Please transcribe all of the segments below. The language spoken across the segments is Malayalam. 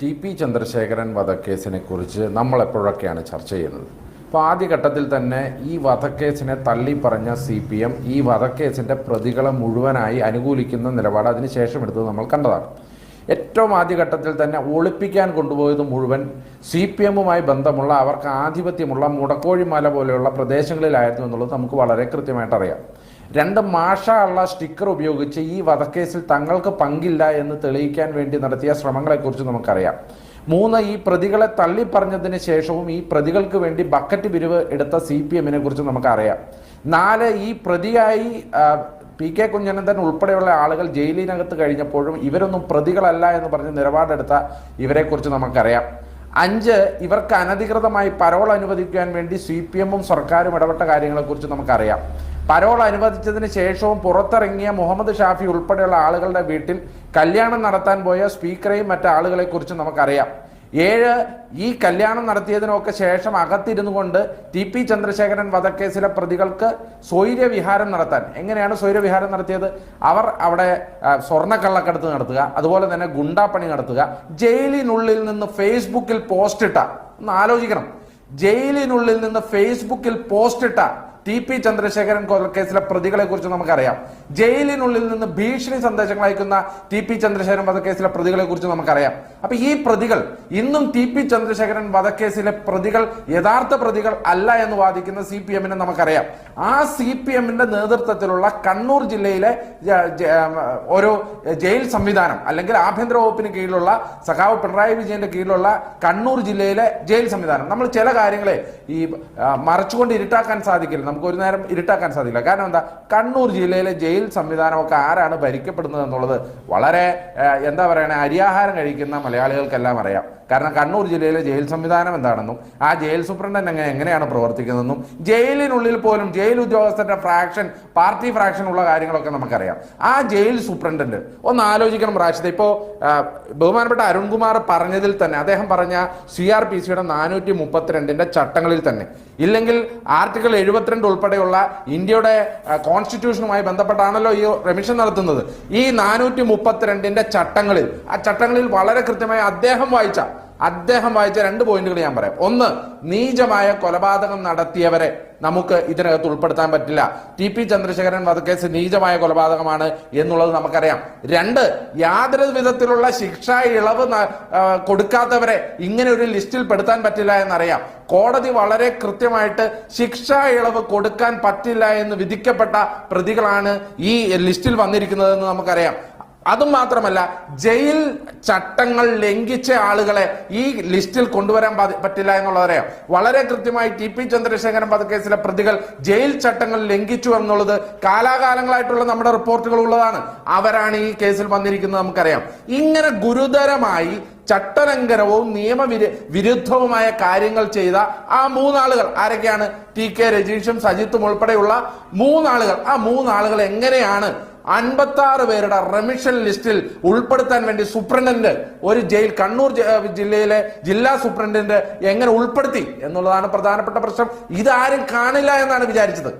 ടി പി ചന്ദ്രശേഖരൻ വധക്കേസിനെ കുറിച്ച് നമ്മൾ എപ്പോഴൊക്കെയാണ് ചർച്ച ചെയ്യുന്നത്? അപ്പോൾ ആദ്യഘട്ടത്തിൽ തന്നെ ഈ വധക്കേസിനെ തള്ളി പറഞ്ഞ സി പി എം ഈ വധക്കേസിന്റെ പ്രതികളെ മുഴുവനായി അനുകൂലിക്കുന്ന നിലപാട് അതിനുശേഷം എടുത്തത് നമ്മൾ കണ്ടതാണ്. ഏറ്റവും ആദ്യഘട്ടത്തിൽ തന്നെ ഒളിപ്പിക്കാൻ കൊണ്ടുപോയത് മുഴുവൻ സി പി എമ്മുമായി ബന്ധമുള്ള അവർക്ക് ആധിപത്യമുള്ള മുടക്കോഴിമല പോലെയുള്ള പ്രദേശങ്ങളിലായിരുന്നു എന്നുള്ളത് നമുക്ക് വളരെ കൃത്യമായിട്ട് അറിയാം. രണ്ട് മാഷ ഉള്ള സ്റ്റിക്കർ ഉപയോഗിച്ച് ഈ വധക്കേസിൽ തങ്ങൾക്ക് പങ്കില്ല എന്ന് തെളിയിക്കാൻ വേണ്ടി നടത്തിയ ശ്രമങ്ങളെക്കുറിച്ച് നമുക്കറിയാം. മൂന്ന് ഈ പ്രതികളെ തള്ളിപ്പറഞ്ഞതിന് ശേഷവും ഈ പ്രതികൾക്ക് വേണ്ടി ബക്കറ്റ് പിരിവ് എടുത്ത സി പി എമ്മിനെ കുറിച്ച് നമുക്കറിയാം. നാല് ഈ പ്രതിയായി പി കെ കുഞ്ഞനന്ദൻ ഉൾപ്പെടെയുള്ള ആളുകൾ ജയിലിനകത്ത് കഴിഞ്ഞപ്പോഴും ഇവരൊന്നും പ്രതികളല്ല എന്ന് പറഞ്ഞ് നിലപാടെടുത്ത ഇവരെക്കുറിച്ച് നമുക്കറിയാം. അഞ്ച് ഇവർക്ക് അനധികൃതമായി പരോൾ അനുവദിക്കാൻ വേണ്ടി സി പി എമ്മും സർക്കാരും ഇടപെട്ട കാര്യങ്ങളെക്കുറിച്ച് നമുക്കറിയാം. പരോൾ അനുവദിച്ചതിന് ശേഷവും പുറത്തിറങ്ങിയ മുഹമ്മദ് ഷാഫി ഉൾപ്പെടെയുള്ള ആളുകളുടെ വീട്ടിൽ കല്യാണം നടത്താൻ പോയ സ്പീക്കറെയും മറ്റു ആളുകളെ കുറിച്ച് നമുക്കറിയാം. ഏഴ് ഈ കല്യാണം നടത്തിയതിനൊക്കെ ശേഷം അകത്തിരുന്നു കൊണ്ട് ടി പി ചന്ദ്രശേഖരൻ വധക്കേസിലെ പ്രതികൾക്ക് സ്വൈര്യവിഹാരം നടത്താൻ. എങ്ങനെയാണ് സ്വൈര്യവിഹാരം നടത്തിയത്? അവർ അവിടെ സ്വർണക്കള്ളക്കടത്ത് നടത്തുക അതുപോലെ തന്നെ ഗുണ്ടാപ്പണി നടത്തുക ജയിലിനുള്ളിൽ നിന്ന് ഫേസ്ബുക്കിൽ പോസ്റ്റ് ഇട്ട ഒന്ന് ആലോചിക്കണം. ജയിലിനുള്ളിൽ നിന്ന് ഫേസ്ബുക്കിൽ പോസ്റ്റ് ഇട്ട ടി പി ചന്ദ്രശേഖരൻ കൊലക്കേസിലെ പ്രതികളെ കുറിച്ച് നമുക്കറിയാം. ജയിലിനുള്ളിൽ നിന്ന് ഭീഷണി സന്ദേശങ്ങൾ അയക്കുന്ന ടി പി ചന്ദ്രശേഖരൻ വധക്കേസിലെ പ്രതികളെ കുറിച്ച് നമുക്കറിയാം. അപ്പൊ ഈ പ്രതികൾ ഇന്നും ടി പി ചന്ദ്രശേഖരൻ വധക്കേസിലെ പ്രതികൾ യഥാർത്ഥ പ്രതികൾ അല്ല എന്ന് വാദിക്കുന്ന സി പി എമ്മിനെ നമുക്കറിയാം. ആ സി പി എമ്മിന്റെ നേതൃത്വത്തിലുള്ള കണ്ണൂർ ജില്ലയിലെ ഒരു ജയിൽ സംവിധാനം അല്ലെങ്കിൽ ആഭ്യന്തര വകുപ്പിന് കീഴിലുള്ള സഖാവ് പിണറായി വിജയന്റെ കീഴിലുള്ള കണ്ണൂർ ജില്ലയിലെ ജയിൽ സംവിധാനം. നമ്മൾ ചില കാര്യങ്ങളെ ഈ മറച്ചുകൊണ്ട് ഇരുട്ടാക്കാൻ സാധിക്കില്ല. നമുക്ക് ഒരു നേരം ഇരുട്ടാക്കാൻ സാധിക്കില്ല. കാരണം എന്താ? കണ്ണൂർ ജില്ലയിലെ ജയിൽ സംവിധാനമൊക്കെ ആരാണ് ഭരിക്കപ്പെടുന്നത് എന്നുള്ളത് വളരെ എന്താ പറയണേ അരിയാഹാരം കഴിക്കുന്ന മലയാളികൾക്കെല്ലാം അറിയാം. കാരണം കണ്ണൂർ ജില്ലയിലെ ജയിൽ സംവിധാനം എന്താണെന്നും ആ ജയിൽ സൂപ്രണ്ടൻ എങ്ങനെ എങ്ങനെയാണ് പ്രവർത്തിക്കുന്നതെന്നും ജയിലിനുള്ളിൽ പോലും ജയിൽ ഉദ്യോഗസ്ഥരുടെ ഫ്രാക്ഷൻ പാർട്ടി ഫ്രാക്ഷൻ ഉള്ള കാര്യങ്ങളൊക്കെ നമുക്കറിയാം. ആ ജയിൽ സൂപ്രണ്ടന്റ് ഒന്ന് ആലോചിക്കണം റാഷിദ്. ഇപ്പോൾ ബഹുമാനപ്പെട്ട അരുൺകുമാർ പറഞ്ഞതിൽ തന്നെ അദ്ദേഹം പറഞ്ഞ സി ആർ പി സിയുടെ നാനൂറ്റി മുപ്പത്തിരണ്ടിന്റെ ചട്ടങ്ങളിൽ തന്നെ. ഇല്ലെങ്കിൽ ആർട്ടിക്കിൾ എഴുപത്തിരണ്ട് ഉൾപ്പെടെയുള്ള ഇന്ത്യയുടെ കോൺസ്റ്റിറ്റ്യൂഷനുമായി ബന്ധപ്പെട്ടാണല്ലോ ഈ റെമിഷൻ നടത്തുന്നത്. ഈ നാനൂറ്റി മുപ്പത്തിരണ്ടിന്റെ ചട്ടങ്ങളിൽ ആ ചട്ടങ്ങളിൽ വളരെ കൃത്യമായി അദ്ദേഹം വായിച്ച അദ്ദേഹം വായിച്ച രണ്ട് പോയിന്റുകൾ ഞാൻ പറയാം. ഒന്ന് നീചമായ കൊലപാതകം നടത്തിയവരെ നമുക്ക് ഇതിനകത്ത് ഉൾപ്പെടുത്താൻ പറ്റില്ല. ടി പി ചന്ദ്രശേഖരൻ വധക്കേസ് നീചമായ കൊലപാതകമാണ് എന്നുള്ളത് നമുക്കറിയാം. രണ്ട് യാതൊരു വിധത്തിലുള്ള ശിക്ഷ ഇളവ് കൊടുക്കാത്തവരെ ഇങ്ങനെ ഒരു ലിസ്റ്റിൽ പെടുത്താൻ പറ്റില്ല എന്നറിയാം. കോടതി വളരെ കൃത്യമായിട്ട് ശിക്ഷ ഇളവ് കൊടുക്കാൻ പറ്റില്ല എന്ന് വിധിക്കപ്പെട്ട പ്രതികളാണ് ഈ ലിസ്റ്റിൽ വന്നിരിക്കുന്നതെന്ന് നമുക്കറിയാം. അതും മാത്രമല്ല ജയിൽ ചട്ടങ്ങൾ ലംഘിച്ച ആളുകളെ ഈ ലിസ്റ്റിൽ കൊണ്ടുവരാൻ പറ്റില്ല എന്നുള്ളതറിയാം വളരെ കൃത്യമായി ടി പി ചന്ദ്രശേഖരൻ വധക്കേസിലെ പ്രതികൾ ജയിൽ ചട്ടങ്ങൾ ലംഘിച്ചു എന്നുള്ളത് കാലാകാലങ്ങളായിട്ടുള്ള നമ്മുടെ റിപ്പോർട്ടുകൾ ഉള്ളതാണ്. അവരാണ് ഈ കേസിൽ വന്നിരിക്കുന്നത് നമുക്കറിയാം. ഇങ്ങനെ ഗുരുതരമായി ചട്ടലംഘനവും നിയമവിരു വിരുദ്ധവുമായ കാര്യങ്ങൾ ചെയ്ത ആ മൂന്നാളുകൾ ആരൊക്കെയാണ്? ടി കെ രജീഷും സജിത്തും ഉൾപ്പെടെയുള്ള മൂന്നാളുകൾ. ആ മൂന്നാളുകൾ എങ്ങനെയാണ് അൻപത്തി ആറ് പേരുടെ റെമിഷൻ ലിസ്റ്റിൽ ഉൾപ്പെടുത്താൻ വേണ്ടി സൂപ്രണ്ടന്റ് ഒരു ജയിൽ കണ്ണൂർ ജില്ലയിലെ ജില്ലാ സൂപ്രണ്ടന്റ് എങ്ങനെ ഉൾപ്പെടുത്തി എന്നുള്ളതാണ് പ്രധാനപ്പെട്ട പ്രശ്നം. ഇതാരും കാണില്ല എന്നാണ് വിചാരിച്ചത്.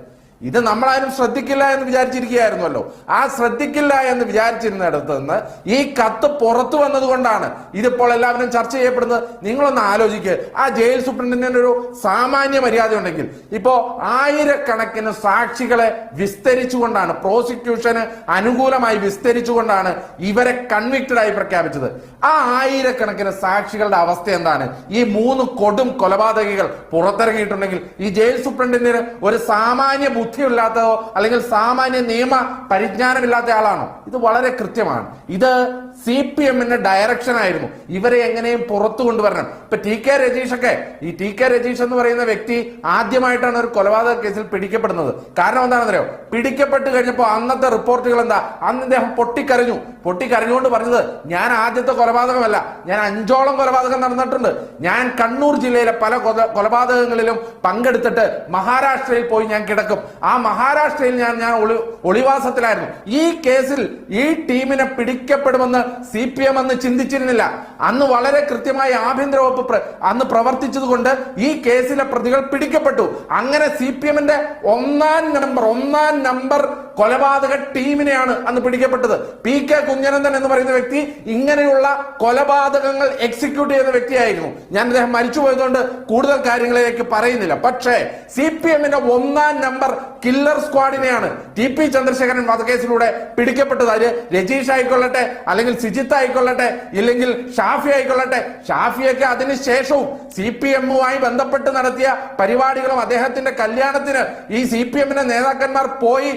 ഇത് നമ്മളാരും ശ്രദ്ധിക്കില്ല എന്ന് വിചാരിച്ചിരിക്കുകയായിരുന്നല്ലോ. ആ ശ്രദ്ധിക്കില്ല എന്ന് വിചാരിച്ചിരുന്നിടത്ത് നിന്ന് ഈ കത്ത് പുറത്തു വന്നതുകൊണ്ടാണ് ഇതിപ്പോൾ എല്ലാവരും ചർച്ച ചെയ്യപ്പെടുന്നത്. നിങ്ങളൊന്ന് ആലോചിക്കുക ആ ജയിൽ സൂപ്രണ്ടിന് ഒരു സാമാന്യ മര്യാദ ഉണ്ടെങ്കിൽ ഇപ്പോ ആയിരക്കണക്കിന് സാക്ഷികളെ വിസ്തരിച്ചുകൊണ്ടാണ് പ്രോസിക്യൂഷന് അനുകൂലമായി വിസ്തരിച്ചുകൊണ്ടാണ് ഇവരെ കൺവിക്റ്റഡ് ആയി പ്രഖ്യാപിച്ചത്. ആ ആയിരക്കണക്കിന് സാക്ഷികളുടെ അവസ്ഥ എന്താണ്? ഈ മൂന്ന് കൊടും കൊലപാതകികൾ പുറത്തിറങ്ങിയിട്ടുണ്ടെങ്കിൽ ഈ ജയിൽ സൂപ്രണ്ടിന് ഒരു സാമാന്യ ബുദ്ധിയില്ലാത്തതോ അല്ലെങ്കിൽ സാമാന്യ നിയമ പരിജ്ഞാനമില്ലാത്ത ആളാണോ? ഇത് വളരെ കൃത്യമാണ്. ഇത് സി പി എമ്മിന്റെ ഡയറക്ഷൻ ആയിരുന്നു. ഇവരെ എങ്ങനെയും പുറത്തു കൊണ്ടുവരണം. ഇപ്പൊ ടി കെ രജീഷ് ഒക്കെ ഈ ടി കെ രജീഷ് എന്ന് പറയുന്ന വ്യക്തി ആദ്യമായിട്ടാണ് ഒരു കൊലപാതക കേസിൽ പിടിക്കപ്പെടുന്നത്. കാരണം എന്താണെന്നറിയോ? പിടിക്കപ്പെട്ട് കഴിഞ്ഞപ്പോൾ അന്നത്തെ റിപ്പോർട്ടുകൾ എന്താ? അന്ന് അദ്ദേഹം പൊട്ടിക്കരഞ്ഞു. പൊട്ടിക്കരഞ്ഞുകൊണ്ട് പറഞ്ഞത് ഞാൻ ആദ്യത്തെ കൊലപാതകമല്ല. ഞാൻ അഞ്ചോളം കൊലപാതകം നടന്നിട്ടുണ്ട്. ഞാൻ കണ്ണൂർ ജില്ലയിലെ പല കൊല- കൊലപാതകങ്ങളിലും പങ്കെടുത്തിട്ട് മഹാരാഷ്ട്രയിൽ പോയി ഞാൻ കിടക്കും. ആ മഹാരാഷ്ട്രയിൽ ഞാൻ ഞാൻ ഒളി ഒളിവാസത്തിലായിരുന്നു. ഈ കേസിൽ ഈ ടീമിനെ പിടിക്കപ്പെടുമെന്ന് സി പി എം അന്ന് ചിന്തിച്ചിരുന്നില്ല. അന്ന് വളരെ കൃത്യമായി ആഭ്യന്തര വകുപ്പ് അന്ന് പ്രവർത്തിച്ചതുകൊണ്ട് ഈ കേസിലെ പ്രതികൾ പിടിക്കപ്പെട്ടു. അങ്ങനെ സി പി എമ്മിന്റെ ഒന്നാം നമ്പർ ഒന്നാം നമ്പർ കൊലപാതക ടീമിനെയാണ് അന്ന് പിടിക്കപ്പെട്ടത്. പി കെ കുഞ്ഞനന്ദൻ എന്ന് പറയുന്ന വ്യക്തി ഇങ്ങനെയുള്ള കൊലപാതകങ്ങൾ എക്സിക്യൂട്ട് ചെയ്യുന്ന വ്യക്തിയായിരുന്നു. ഞാൻ അദ്ദേഹം മരിച്ചുപോയതുകൊണ്ട് കൂടുതൽ കാര്യങ്ങളിലേക്ക് പറയുന്നില്ല. പക്ഷേ സി പി എമ്മിന്റെ ഒന്നാം നമ്പർ കില്ലർ സ്ക്വാഡിനെയാണ് ടി പി ചന്ദ്രശേഖരൻ വധക്കേസിലൂടെ പിടിക്കപ്പെട്ടത്. അത് രജീഷ് ആയിക്കൊള്ളട്ടെ അല്ലെങ്കിൽ സിജിത്ത് ആയിക്കൊള്ളട്ടെ ഇല്ലെങ്കിൽ ഷാഫി ആയിക്കൊള്ളട്ടെ. ഷാഫിയൊക്കെ അതിനുശേഷവും സി പി എമ്മുമായി ബന്ധപ്പെട്ട് നടത്തിയ പരിപാടികളും അദ്ദേഹത്തിന്റെ കല്യാണത്തിന് ഈ സി പി എമ്മിന്റെ നേതാക്കന്മാർ പോയി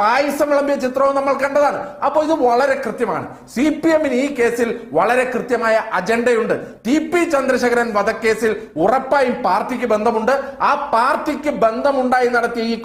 പായസം വിളമ്പിയ ചിത്രവും നമ്മൾ കണ്ടതാണ്. അപ്പോൾ ഇത് വളരെ കൃത്യമാണ്. സി പി എമ്മിന് ഈ കേസിൽ വളരെ കൃത്യമായ അജണ്ടയുണ്ട്. ടി പി ചന്ദ്രശേഖരൻ വധക്കേസിൽ ഉറപ്പായും പാർട്ടിക്ക് ബന്ധമുണ്ട്. ആ പാർട്ടിക്ക് ബന്ധമുണ്ടായി നടത്തിയ ഈ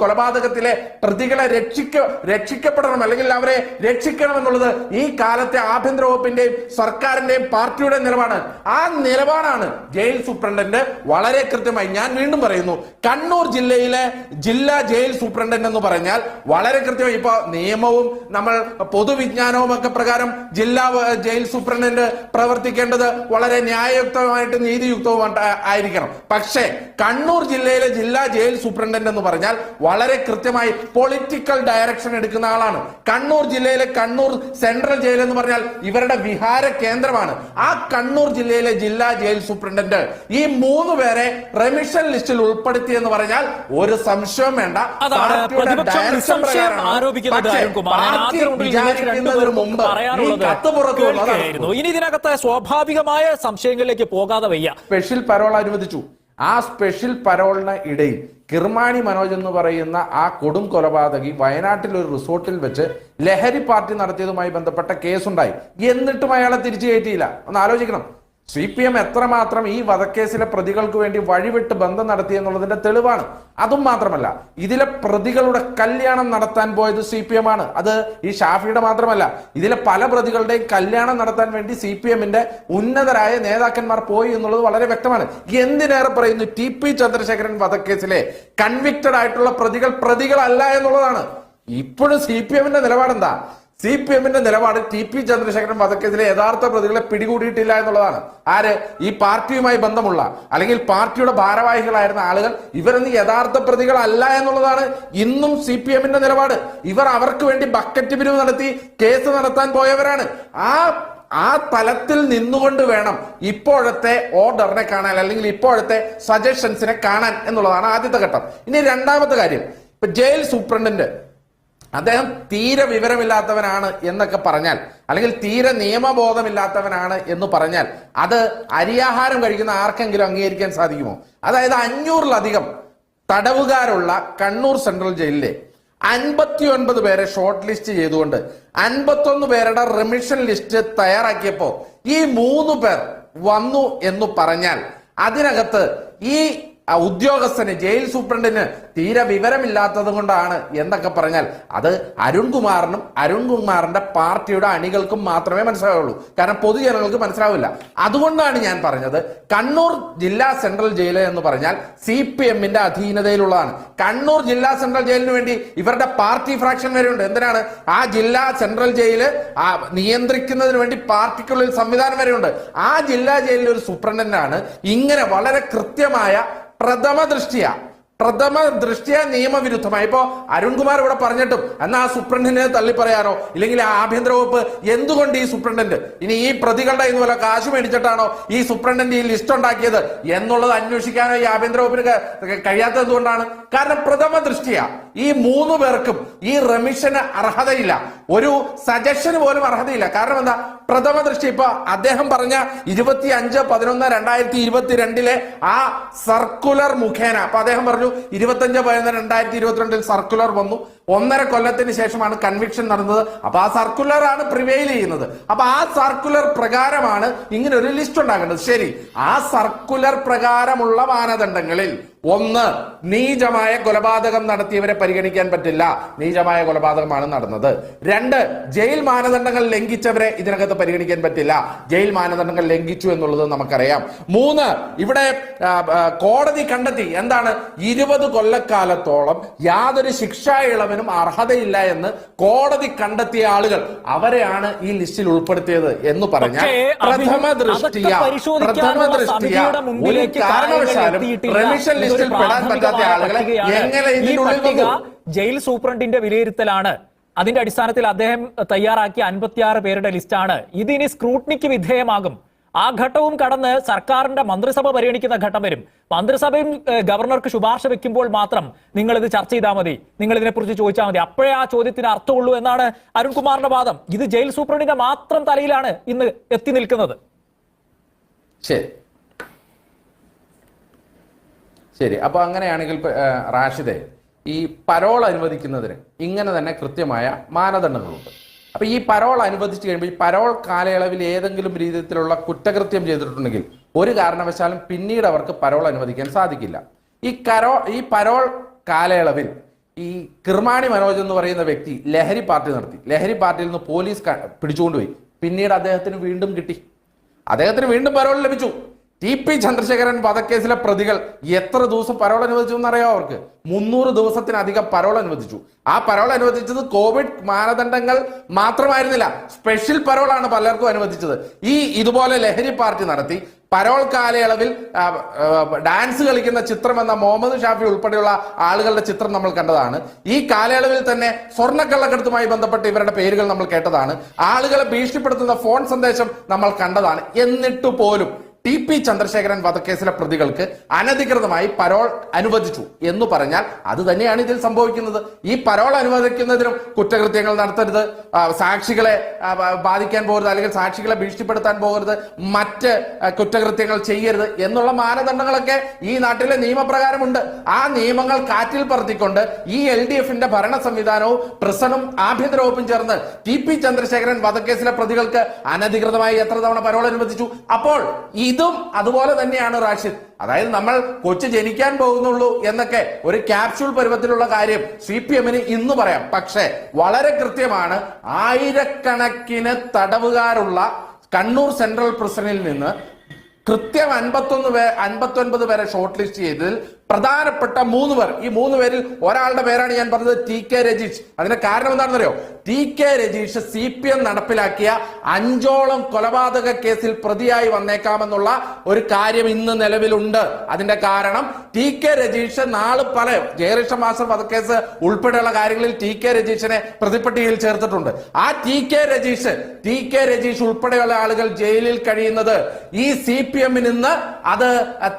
കൊലപാതകത്തിലെ പ്രതികളെ രക്ഷിക്ക രക്ഷിക്കപ്പെടണം അല്ലെങ്കിൽ അവരെ രക്ഷിക്കണം എന്നുള്ളത് ഈ കാലത്തെ ആഭ്യന്തര വകുപ്പിന്റെയും സർക്കാരിന്റെയും പാർട്ടിയുടെ നിലപാട്. ആ നിലപാടാണ് ജയിൽ സൂപ്രണ്ടന്റ് വളരെ കൃത്യമായി ഞാൻ വീണ്ടും പറയുന്നു. കണ്ണൂർ ജില്ലയിലെ ജില്ലാ ജയിൽ സൂപ്രണ്ടന്റ് എന്ന് പറഞ്ഞാൽ വളരെ കൃത്യമായി ഇപ്പൊ നിയമവും നമ്മൾ പൊതുവിജ്ഞാനവും ഒക്കെ പ്രകാരം ജില്ലാ ജയിൽ സൂപ്രണ്ടന്റ് പ്രവർത്തിക്കേണ്ടത് വളരെ ന്യായയുക്തമായിട്ട് നീതിയുക്തവുമായിട്ട് ആയിരിക്കണം. പക്ഷേ കണ്ണൂർ ജില്ലയിലെ ജില്ലാ ജയിൽ സൂപ്രണ്ടന്റ് എന്ന് പറഞ്ഞാൽ വളരെ കൃത്യമായി പൊളിറ്റിക്കൽ ഡയറക്ഷൻ എടുക്കുന്ന ആളാണ്. കണ്ണൂർ ജില്ലയിലെ കണ്ണൂർ സെൻട്രൽ ജയിൽ എന്ന് പറഞ്ഞാൽ ഇവരുടെ വിഹാര കേന്ദ്രമാണ്. ആ കണ്ണൂർ ജില്ലയിലെ ജില്ലാ ജയിൽ സൂപ്രണ്ടന്റ് ഈ മൂന്ന് പേരെ റെമിഷൻ ലിസ്റ്റിൽ ഉൾപ്പെടുത്തി എന്ന് പറഞ്ഞാൽ ഒരു സംശയം വേണ്ട. ഇനി ഇതിനകത്ത് സ്വാഭാവികമായ സംശയങ്ങളിലേക്ക് പോകാതെ വയ്യ. സ്പെഷ്യൽ പരോൾ അനുവദിച്ചു. ആ സ്പെഷ്യൽ പരോളിന് ഇടയിൽ കിർമാണി മനോജ് എന്ന് പറയുന്ന ആ കൊടും കൊലപാതകി വയനാട്ടിൽ ഒരു റിസോർട്ടിൽ വെച്ച് ലഹരി പാർട്ടി നടത്തിയതുമായി ബന്ധപ്പെട്ട കേസുണ്ടായി. എന്നിട്ടും അയാളെ തിരിച്ചു കയറ്റിയില്ല. ഒന്ന് ആലോചിക്കണം. സി പി എം എത്രമാത്രം ഈ വധക്കേസിലെ പ്രതികൾക്ക് വേണ്ടി വഴിവിട്ട് ബന്ധം നടത്തി എന്നുള്ളതിന്റെ തെളിവാണ്. അതും മാത്രമല്ല ഇതിലെ പ്രതികളുടെ കല്യാണം നടത്താൻ പോയത് സി പി എം ആണ്. അത് ഈ ഷാഫിയുടെ മാത്രമല്ല ഇതിലെ പല പ്രതികളുടെയും കല്യാണം നടത്താൻ വേണ്ടി സി പി എമ്മിന്റെ ഉന്നതരായ നേതാക്കന്മാർ പോയി എന്നുള്ളത് വളരെ വ്യക്തമാണ്. എന്തിനേറെ പറയുന്നു ടി പി ചന്ദ്രശേഖരൻ വധക്കേസിലെ കൺവിക്റ്റഡ് ആയിട്ടുള്ള പ്രതികൾ പ്രതികളല്ല എന്നുള്ളതാണ്. ഇപ്പോഴും സി പി എമ്മിന്റെ നിലപാടെന്താ? സി പി എമ്മിന്റെ നിലപാട് ടി പി ചന്ദ്രശേഖരൻ വധക്കേസിലെ യഥാർത്ഥ പ്രതികളെ പിടികൂടിയിട്ടില്ല എന്നുള്ളതാണ്. ആര്? ഈ പാർട്ടിയുമായി ബന്ധമുള്ള അല്ലെങ്കിൽ പാർട്ടിയുടെ ഭാരവാഹികളായിരുന്ന ആളുകൾ ഇവരെന്ന് യഥാർത്ഥ പ്രതികളല്ല എന്നുള്ളതാണ് ഇന്നും സി പി എമ്മിന്റെ നിലപാട്. ഇവർ അവർക്ക് വേണ്ടി ബക്കറ്റ് പിരിവ് നടത്തി കേസ് നടത്താൻ പോയവരാണ്. ആ ആ തലത്തിൽ നിന്നുകൊണ്ട് വേണം ഇപ്പോഴത്തെ ഓർഡറിനെ കാണാൻ അല്ലെങ്കിൽ ഇപ്പോഴത്തെ സജഷൻസിനെ കാണാൻ എന്നുള്ളതാണ് ആദ്യത്തെ ഘട്ടം. ഇനി രണ്ടാമത്തെ കാര്യം. ഇപ്പൊ ജയിൽ സൂപ്രണ്ടിന്റെ അദ്ദേഹം തീരെ വിവരമില്ലാത്തവനാണ് എന്നൊക്കെ പറഞ്ഞാൽ അല്ലെങ്കിൽ തീരെ നിയമബോധമില്ലാത്തവനാണ് എന്ന് പറഞ്ഞാൽ അത് അരിയാഹാരം കഴിക്കുന്ന ആർക്കെങ്കിലും അംഗീകരിക്കാൻ സാധിക്കുമോ? അതായത് അഞ്ഞൂറിലധികം തടവുകാരുള്ള കണ്ണൂർ സെൻട്രൽ ജയിലിലെ അൻപത്തി ഒൻപത് പേരെ ഷോർട്ട് ലിസ്റ്റ് ചെയ്തുകൊണ്ട് അൻപത്തൊന്ന് പേരുടെ റിമിഷൻ ലിസ്റ്റ് തയ്യാറാക്കിയപ്പോൾ ഈ മൂന്ന് പേർ വന്നു എന്ന് പറഞ്ഞാൽ അതിനകത്ത് ഈ ആ ഉദ്യോഗസ്ഥന് ജയിൽ സൂപ്രണ്ടിന് തീരെ വിവരമില്ലാത്തത് കൊണ്ടാണ് എന്നൊക്കെ പറഞ്ഞാൽ അത് അരുൺകുമാറിനും അരുൺകുമാറിന്റെ പാർട്ടിയുടെ അണികൾക്കും മാത്രമേ മനസ്സിലാവുള്ളൂ. കാരണം പൊതുജനങ്ങൾക്ക് മനസ്സിലാവില്ല. അതുകൊണ്ടാണ് ഞാൻ പറഞ്ഞത് കണ്ണൂർ ജില്ലാ സെൻട്രൽ ജയിൽ എന്ന് പറഞ്ഞാൽ സി പി എമ്മിന്റെ അധീനതയിലുള്ളതാണ്. കണ്ണൂർ ജില്ലാ സെൻട്രൽ ജയിലിന് വേണ്ടി ഇവരുടെ പാർട്ടി ഫ്രാക്ഷൻ വരെയുണ്ട്. എന്തിനാണ്? ആ ജില്ലാ സെൻട്രൽ ജയിൽ ആ നിയന്ത്രിക്കുന്നതിന് വേണ്ടി പാർട്ടിക്കുള്ളിൽ സംവിധാനം വരെയുണ്ട്. ആ ജില്ലാ ജയിലിലെ ഒരു സൂപ്രണ്ടന്റാണ് ഇങ്ങനെ വളരെ കൃത്യമായ പ്രഥമ ദൃഷ്ടിയ പ്രഥമ ദൃഷ്ടിയ നിയമവിരുദ്ധമായി. ഇപ്പോ അരുൺകുമാർ ഇവിടെ പറഞ്ഞിട്ടും എന്നാ ആ സൂപ്രണ്ടിനെ തള്ളി പറയാനോ ഇല്ലെങ്കിൽ ആഭ്യന്തര വകുപ്പ് എന്തുകൊണ്ട് ഈ സൂപ്രണ്ടന്റ് ഇനി ഈ പ്രതികളുടെ ഇന്ന് വല്ല കാശ് മേടിച്ചിട്ടാണോ ഈ സൂപ്രണ്ടന്റ് ഈ ലിസ്റ്റ് ഉണ്ടാക്കിയത് എന്നുള്ളത് അന്വേഷിക്കാനോ ഈ ആഭ്യന്തര വകുപ്പിന് കഴിയാത്തത് എന്തുകൊണ്ടാണ്? കാരണം പ്രഥമ ദൃഷ്ടിയ ഈ മൂന്ന് പേർക്കും ഈ റെമിഷന് അർഹതയില്ല. ഒരു സജഷന് പോലും അർഹതയില്ല. കാരണം എന്താ? പ്രഥമ ദൃഷ്ടി ഇപ്പൊ അദ്ദേഹം പറഞ്ഞ ഇരുപത്തി അഞ്ച് പതിനൊന്ന് രണ്ടായിരത്തി ഇരുപത്തിരണ്ടിലെ ആ സർക്കുലർ മുഖേന അപ്പൊ അദ്ദേഹം പറഞ്ഞു ഇരുപത്തഞ്ച് പതിനൊന്ന് രണ്ടായിരത്തി ഇരുപത്തിരണ്ടിൽ സർക്കുലർ വന്നു. ഒന്നര കൊല്ലത്തിന് ശേഷമാണ് കൺവിക്ഷൻ നടന്നത്. അപ്പൊ ആ സർക്കുലർ ആണ് പ്രിവെയിൽ ചെയ്യുന്നത്. അപ്പൊ ആ സർക്കുലർ പ്രകാരമാണ് ഇങ്ങനെ ഒരു ലിസ്റ്റ് ഉണ്ടാക്കേണ്ടത് ശരി ആ സർക്കുലർ പ്രകാരമുള്ള മാനദണ്ഡങ്ങളിൽ ഒന്ന് നീചമായ കൊലപാതകം നടത്തിയവരെ പരിഗണിക്കാൻ പറ്റില്ല. നീചമായ കൊലപാതകമാണ് നടന്നത്. രണ്ട് ജയിൽ മാനദണ്ഡങ്ങൾ ലംഘിച്ചവരെ ഇതിനകത്ത് പരിഗണിക്കാൻ പറ്റില്ല. ജയിൽ മാനദണ്ഡങ്ങൾ ലംഘിച്ചു എന്നുള്ളത് നമുക്കറിയാം. മൂന്ന് ഇവിടെ കോടതി കണ്ടെത്തി. എന്താണ്? ഇരുപത് കൊല്ലക്കാലത്തോളം യാതൊരു ശിക്ഷാ ഇളവിനും അർഹതയില്ല എന്ന് കോടതി കണ്ടെത്തിയ ആളുകൾ അവരെയാണ് ഈ ലിസ്റ്റിൽ ഉൾപ്പെടുത്തിയത് എന്ന് പറഞ്ഞാൽ പ്രഥമ ദൃഷ്ടിയ പ്രഥമ ദൃഷ്ടിയ ഒരു കാരണവശാലും. റെമിഷൻ ലിസ്റ്റിൽ പെടാൻ പറ്റാത്ത ആളുകളെ. എങ്ങനെ ഇതിനുള്ളിൽ ജയിൽ സൂപ്രണ്ടിന്റെ വിലയിരുത്തലാണ് അതിന്റെ അടിസ്ഥാനത്തിൽ അദ്ദേഹം തയ്യാറാക്കിയ അൻപത്തിയാറ് പേരുടെ ലിസ്റ്റാണ് ഇതിനി സ്ക്രൂട്ടിനിക്ക് വിധേയമാകും ആ ഘട്ടവും കടന്ന് സർക്കാരിന്റെ മന്ത്രിസഭ പരിഗണിക്കുന്ന ഘട്ടം വരും. മന്ത്രിസഭയും ഗവർണർക്ക് ശുപാർശ വെക്കുമ്പോൾ മാത്രം നിങ്ങൾ ഇത് ചർച്ച ചെയ്താൽ മതി. നിങ്ങൾ ഇതിനെക്കുറിച്ച് ചോദിച്ചാൽ മതി. അപ്പോഴേ ആ ചോദ്യത്തിന് അർത്ഥമുള്ളൂ എന്നാണ് അരുൺകുമാറിന്റെ വാദം. ഇത് ജയിൽ സൂപ്രണ്ടിന്റെ മാത്രം തലയിലാണ് ഇന്ന് എത്തി നിൽക്കുന്നത്. ശരി. ശരി. അപ്പൊ അങ്ങനെയാണെങ്കിൽ റാഷിദെ ഈ പരോൾ അനുവദിക്കുന്നതിന് ഇങ്ങനെ തന്നെ കൃത്യമായ മാനദണ്ഡങ്ങളുണ്ട്. അപ്പൊ ഈ പരോൾ അനുവദിച്ചു കഴിയുമ്പോൾ ഈ പരോൾ കാലയളവിൽ ഏതെങ്കിലും രീതിയിലുള്ള കുറ്റകൃത്യം ചെയ്തിട്ടുണ്ടെങ്കിൽ ഒരു കാരണവശാലും പിന്നീട് അവർക്ക് പരോൾ അനുവദിക്കാൻ സാധിക്കില്ല. ഈ കരോ ഈ പരോൾ കാലയളവിൽ ഈ കിർമാണി മനോജ് എന്ന് പറയുന്ന വ്യക്തി ലഹരി പാർട്ടി നടത്തി. ലഹരി പാർട്ടിയിൽ നിന്ന് പോലീസ് പിടിച്ചുകൊണ്ടുപോയി. പിന്നീട് അദ്ദേഹത്തിന് വീണ്ടും കിട്ടി. അദ്ദേഹത്തിന് വീണ്ടും പരോൾ ലഭിച്ചു. ടി പി ചന്ദ്രശേഖരൻ വധക്കേസിലെ പ്രതികൾ എത്ര ദിവസം പരോൾ അനുവദിച്ചു എന്നറിയോ അവർക്ക്? മുന്നൂറ് ദിവസത്തിനധികം പരോൾ അനുവദിച്ചു. ആ പരോൾ അനുവദിച്ചത് കോവിഡ് മാനദണ്ഡങ്ങൾ മാത്രമായിരുന്നില്ല. സ്പെഷ്യൽ പരോളാണ് പലർക്കും അനുവദിച്ചത്. ഈ ഇതുപോലെ ലഹരി പാർട്ടി നടത്തി പരോൾ കാലയളവിൽ ഡാൻസ് കളിക്കുന്ന ചിത്രം എന്ന മുഹമ്മദ് ഷാഫി ഉൾപ്പെടെയുള്ള ആളുകളുടെ ചിത്രം നമ്മൾ കണ്ടതാണ്. ഈ കാലയളവിൽ തന്നെ സ്വർണക്കള്ളക്കടത്തുമായി ബന്ധപ്പെട്ട് ഇവരുടെ പേരുകൾ നമ്മൾ കേട്ടതാണ്. ആളുകളെ ഭീഷണിപ്പെടുത്തുന്ന ഫോൺ സന്ദേശം നമ്മൾ കണ്ടതാണ്. എന്നിട്ട് പോലും ടി പി ചന്ദ്രശേഖരൻ വധക്കേസിലെ പ്രതികൾക്ക് അനധികൃതമായി പരോൾ അനുവദിച്ചു എന്ന് പറഞ്ഞാൽ അത് തന്നെയാണ് ഇതിൽ സംഭവിക്കുന്നത്. ഈ പരോൾ അനുവദിക്കുന്നതിനും കുറ്റകൃത്യങ്ങൾ നടത്തരുത്. സാക്ഷികളെ ബാധിക്കാൻ പോകരുത് അല്ലെങ്കിൽ സാക്ഷികളെ ഭീഷണിപ്പെടുത്താൻ പോകരുത് മറ്റ് കുറ്റകൃത്യങ്ങൾ ചെയ്യരുത് എന്നുള്ള മാനദണ്ഡങ്ങളൊക്കെ ഈ നാട്ടിലെ നിയമപ്രകാരമുണ്ട്. ആ നിയമങ്ങൾ കാറ്റിൽ പറത്തിക്കൊണ്ട് ഈ എൽ ഡി എഫിന്റെ ഭരണ സംവിധാനവും പ്രസനും ആഭ്യന്തര വകുപ്പും ചേർന്ന് ടി പി ചന്ദ്രശേഖരൻ വധക്കേസിലെ പ്രതികൾക്ക് അനധികൃതമായി എത്ര തവണ പരോൾ അനുവദിച്ചു? അപ്പോൾ ഇതും അതുപോലെ തന്നെയാണ് റാഷിദ്. അതായത് നമ്മൾ കൊച്ചു ജനിക്കാൻ പോകുന്നുള്ളൂ എന്നൊക്കെ ഒരു ക്യാപ്സ്യൂൾ പരുവത്തിലുള്ള കാര്യം സി പി എമ്മിന് ഇന്ന് പറയാം. പക്ഷേ വളരെ കൃത്യമാണ് ആയിരക്കണക്കിന് തടവുകാരുള്ള കണ്ണൂർ സെൻട്രൽ പ്രിസണിൽ നിന്ന് കൃത്യം അൻപത്തൊന്ന് പേ അൻപത്തൊൻപത് പേരെ ഷോർട്ട് ലിസ്റ്റ് ചെയ്തതിൽ പ്രധാനപ്പെട്ട മൂന്ന് പേർ. ഈ മൂന്ന് പേരിൽ ഒരാളുടെ പേരാണ് ഞാൻ പറഞ്ഞത് ടി കെ രജീഷ്. അതിന്റെ കാരണം എന്താണെന്നറിയോ? T K Rajeesh C P M നടപ്പിലാക്കിയ അഞ്ചോളം കൊലപാതക കേസിൽ പ്രതിയായി വന്നേക്കാമെന്നുള്ള ഒരു കാര്യം ഇന്ന് നിലവിലുണ്ട്. അതിന്റെ കാരണം ടി കെ രജീഷ് നാൾ പല ജയകൃഷ്ണ മാസ്റ്റർ വധക്കേസ് ഉൾപ്പെടെയുള്ള കാര്യങ്ങളിൽ ടി കെ രജീഷിനെ പ്രതിപ്പട്ടികയിൽ ചേർത്തിട്ടുണ്ട്. ആ T K Rajeesh T K Rajeesh ഉൾപ്പെടെയുള്ള ആളുകൾ ജയിലിൽ കഴിയുന്നത് ഈ സി പി എമ്മിന് ഇന്ന് അത്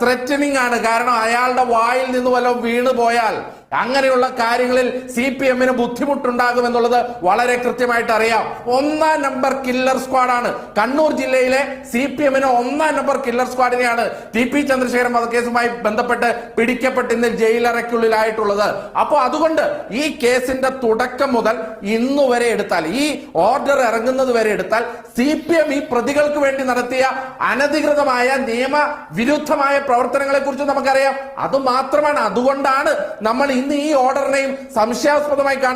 ത്രെറ്റനിങ് ആണ്. കാരണം അയാളുടെ വായിൽ നിന്ന് വല്ലതും വീണു പോയാൽ അങ്ങനെയുള്ള കാര്യങ്ങളിൽ സി പി എമ്മിന് ബുദ്ധിമുട്ടുണ്ടാകും എന്നുള്ളത് വളരെ കൃത്യമായിട്ട് അറിയാം. ഒന്നാം നമ്പർ കില്ലർ സ്ക്വാഡാണ് കണ്ണൂർ ജില്ലയിലെ സി പി എമ്മിന് ഒന്നാം നമ്പർ കില്ലർ സ്ക്വാഡിനെയാണ് ടി പി ചന്ദ്രശേഖരൻ വധക്കേസുമായി ബന്ധപ്പെട്ട് പിടിക്കപ്പെട്ട് ഇന്ന് ജയിലറയ്ക്കുള്ളിലായിട്ടുള്ളത്. അപ്പോൾ അതുകൊണ്ട് ഈ കേസിന്റെ തുടക്കം മുതൽ ഇന്ന് വരെ എടുത്താൽ ഈ ഓർഡർ ഇറങ്ങുന്നത് വരെ എടുത്താൽ സി പി എം ഈ പ്രതികൾക്ക് വേണ്ടി നടത്തിയ അനധികൃതമായ നിയമവിരുദ്ധമായ പ്രവർത്തനങ്ങളെ കുറിച്ച് നമുക്കറിയാം. അത് മാത്രമാണ്. അതുകൊണ്ടാണ് നമ്മൾ ഇന്ന് ഈ ഓർഡറിനെയും സംശയാസ്പദമായി കാണുന്നത്